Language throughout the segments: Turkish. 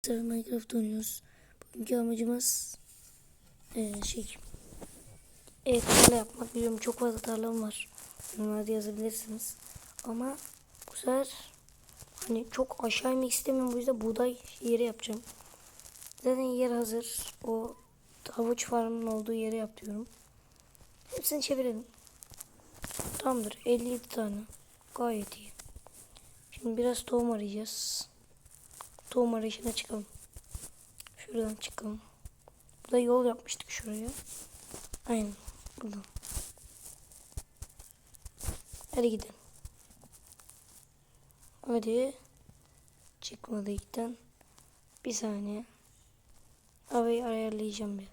Arkadaşlar Minecraft oynuyoruz. Bugünkü amacımız eee şey evet tarla yapmak. Biliyorum çok fazla tarlam var. Yorumlarda yazabilirsiniz. Ama bu sefer hani çok aşağı inmek istemiyorum. Bu yüzden buğday yeri yapacağım. Zaten yer hazır. O havuç farmının olduğu yere yapıyorum. Hepsini çevirelim. Tamamdır. 57 tane. Gayet iyi. Şimdi biraz tohum arayacağız. Tohum arayışına çıkalım. Şuradan çıkalım. Burada yol yapmıştık şuraya. Aynen. Buradan. Hadi gidelim. Hadi. Çıkmadı giden. Bir saniye. Havayı ayarlayacağım bir.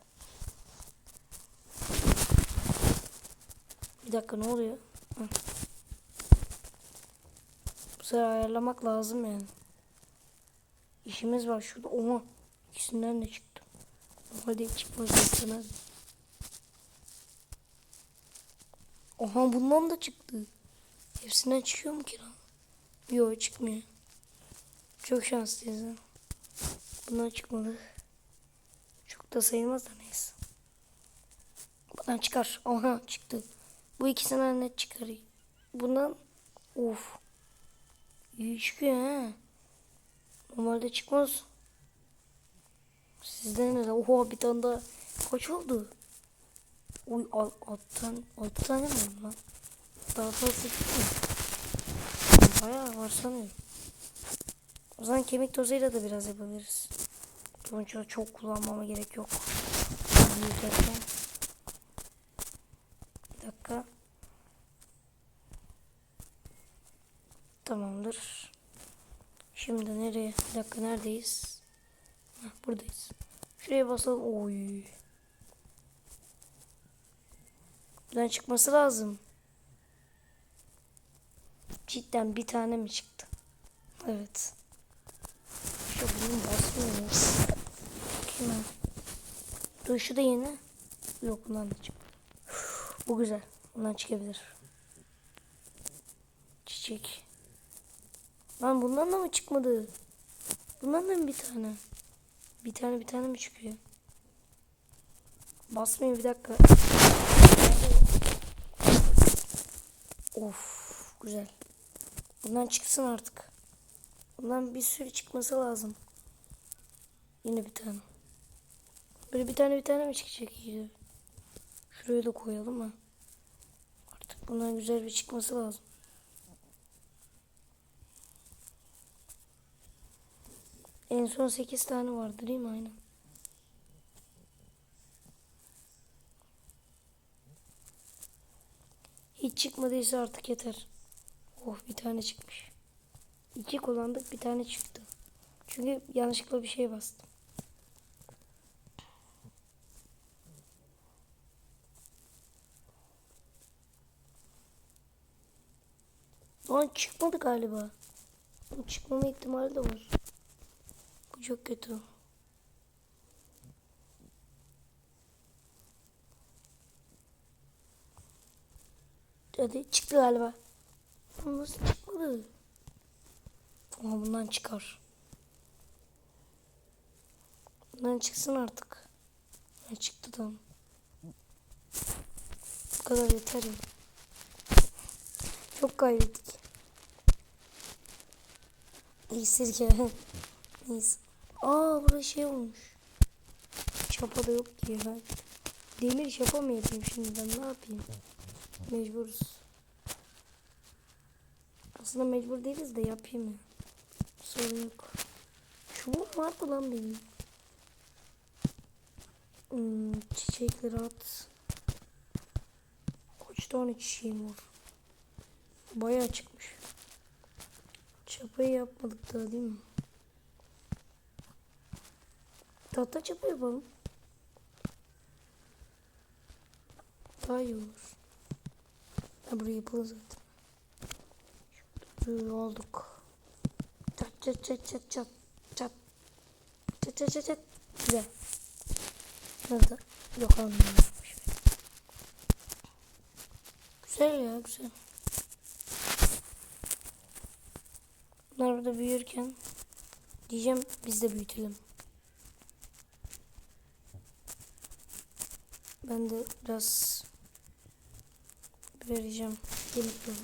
Bir dakika ne oluyor? Heh. Bu sefer ayarlamak lazım yani. İşimiz var şurada. Oha. İkisinden de çıktı. Hadi çıkmaz istemez. Oha bundan da çıktı. Hepsinden çıkıyor mu ki lan? Yok çıkmıyor. Çok şanslıyız ha. Bundan çıkmadı. Çok da sayılmaz da neyse. Bundan çıkar. Oha çıktı. Bu ikisinden net çıkar. Bundan of. İyi çıkıyor ha. Normalde çıkmaz. Sizden ne? Oha bir tane daha. Kaç oldu? Uy al, alttan, altı tane mi lan? Daha fazla mi? Bayağı var sanıyorum. O zaman kemik tozuyla da biraz yapabiliriz. Sonuçta çok kullanmama gerek yok. Bir dakika. Tamamdır. Şimdi nereye? Bir dakika neredeyiz? Heh, buradayız. Şuraya basalım. Oy. Buradan çıkması lazım. Cidden bir tane mi çıktı? Evet. Şu bunun basmıyor. Bakayım ben. Dur da yeni. Yok bundan da çık. Bu güzel. Bundan çıkabilir. Çiçek. Lan bundan da mı çıkmadı? Bundan da mı bir tane? Bir tane bir tane mi çıkıyor? Basmayın bir dakika. Of güzel. Bundan çıksın artık. Bundan bir sürü çıkması lazım. Yine bir tane. Böyle bir tane bir tane mi çıkacak iyice? Şuraya da koyalım mı? Artık bundan güzel bir çıkması lazım. En son 8 tane vardı değil mi? Aynen. Hiç çıkmadıysa artık yeter. Oh bir tane çıkmış. İki kullandık bir tane çıktı. Çünkü yanlışlıkla bir şey bastım. Lan çıkmadı galiba. Bu çıkmama ihtimali de var. Çok kötü. Hadi çıktı galiba. Nasıl çıkmadı? Ama bundan çıkar. Bundan çıksın artık. Ha, çıktı tamam. Bu kadar yeter ya. Çok kaybettik. İyi sirke. Neyse. Aa burada şey olmuş. Şapa da yok ki ya. Demir şapa mı yapayım şimdi ben ne yapayım? Mecburuz. Aslında mecbur değiliz de yapayım ya. Sorun yok. Çubuğum var mı lan benim? Hmm, çiçekleri at. Kaç tane çiçeğim var? Bayağı çıkmış. Çapayı yapmadık daha değil mi? Tahta çapa yapalım. Daha iyi olur. Ha buraya yapılır zaten. Şöyle olduk. Çat çat çat çat çat çat. Çat çat çat çat. Güzel. Nerede? Yok anlamadım. Güzel ya güzel. Bunlar burada büyürken Diyeceğim biz de büyütelim. Ben de biraz vereceğim. Kemik tozu.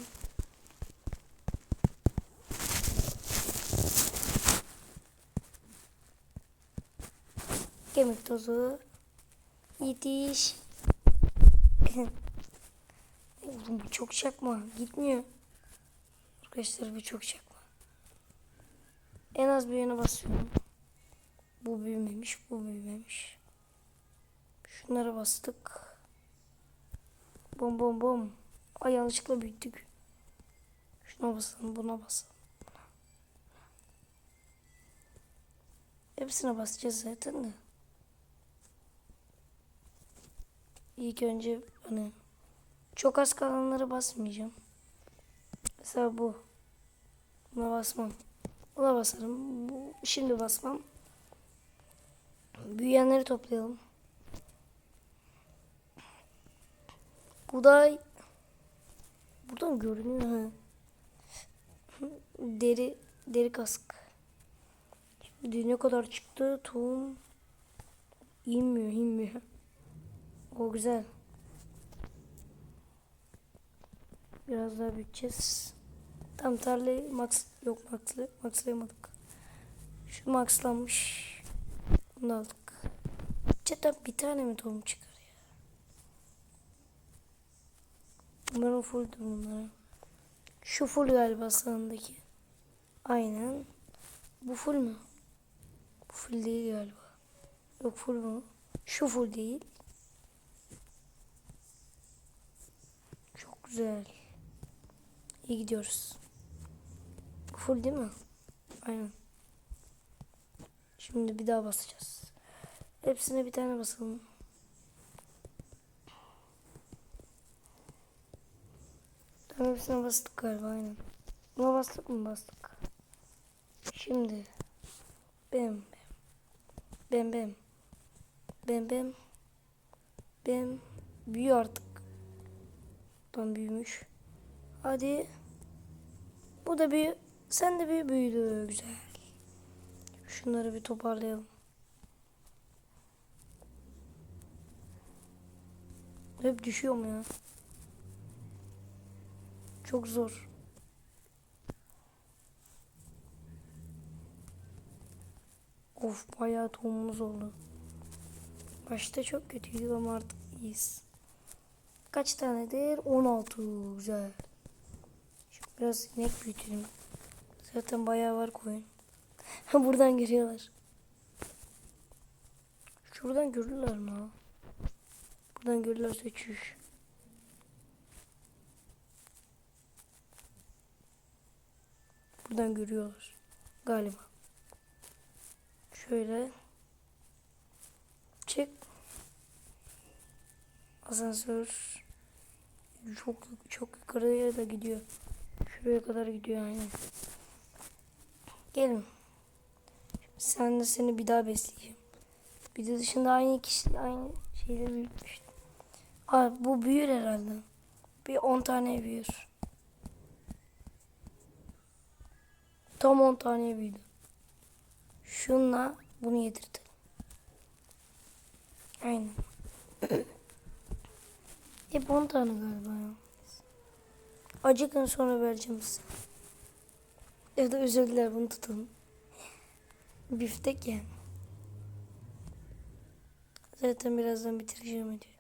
Kemik tozu. Yetiş. Oğlum bu çok çakma. Gitmiyor. Arkadaşlar bu çok çakma. En az büyüğüne basıyorum. Bu büyümemiş, bu büyümemiş. Şunlara bastık. Bom bom bom. Ay yanlışlıkla büyüttük. Şuna basalım, buna basalım. Hepsine basacağız zaten de. İlk önce hani çok az kalanlara basmayacağım. Mesela bu. Buna basmam. Buna basarım. Bu, şimdi basmam. Büyüyenleri toplayalım. Buğday. Buradan görünüyor ha. Deri, deri kask. Şimdi ne kadar çıktı? Tohum. inmiyor, inmiyor. O güzel. Biraz daha büyüteceğiz. Tam tarlayı max yok maxlı maxlayamadık. Şu maxlanmış. Bunu aldık. Cidden bir tane mi tohum çıkar ya? Umarım fulldür bunlara. Şu full galiba sağındaki. Aynen. Bu full mü? Bu full değil galiba. Yok full mu? Şu full değil. Çok güzel. İyi gidiyoruz. Full değil mi? Aynen. Şimdi bir daha basacağız. Hepsine bir tane basalım. Tamam hepsine bastık galiba aynen. Buna bastık mı bastık. Şimdi bem bem bem bem bem bem büyüyor artık. Tam büyümüş. Hadi. Bu da büyü. Sen de bir büyüdü. Güzel. Şunları bir toparlayalım. Hep düşüyor mu ya? Çok zor. Of bayağı tohumumuz oldu. Başta çok kötüydük ama artık iyiyiz. Kaç tanedir? 16. Güzel. Şimdi biraz inek büyütelim. Zaten bayağı var koyun. Buradan görüyorlar. Şuradan görürler mi? Buradan görürlerse çüş. Buradan görüyorlar. Galiba. Şöyle. Çek. Asansör çok çok yukarıya da gidiyor. Şuraya kadar gidiyor aynen. Gelin. Sen de seni bir daha besleyeceğim. Bir de dışında aynı kişi aynı şeyleri büyütmüştüm. Aa, bu büyür herhalde. Bir 10 tane büyür. Tam 10 tane büyüdü. Şunla bunu yedirtelim. Aynen. Hep 10 tane galiba ya. Acıkın sonra vereceğim size. Ya da özür dilerim bunu tutalım. Biftek yani. Zaten birazdan bitireceğim diyor.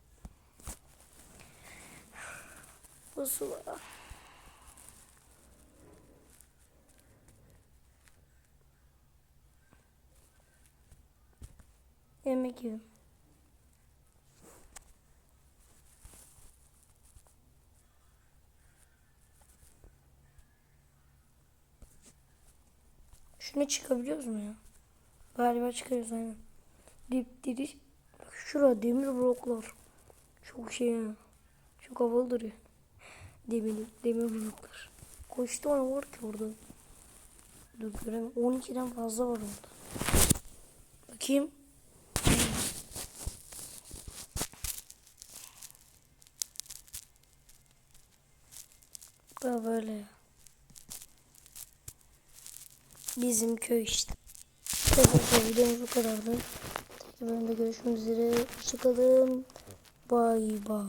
Bu sular. Yemek yiyorum. Şunu çıkabiliyoruz mu ya? Galiba çıkarıyoruz aynen. Dip diri. Şurada demir bloklar. Çok şey ya. Çok havalı duruyor. Demir, demir bloklar. Kaç tane var ki orada? Dur göremem. 12'den fazla var orada. Bakayım. Böyle ya. Bizim köy. İşte arkadaşlar videomuz bu kadardı. Tekrar bölümde görüşmek üzere. Hoşçakalın. Bay bay.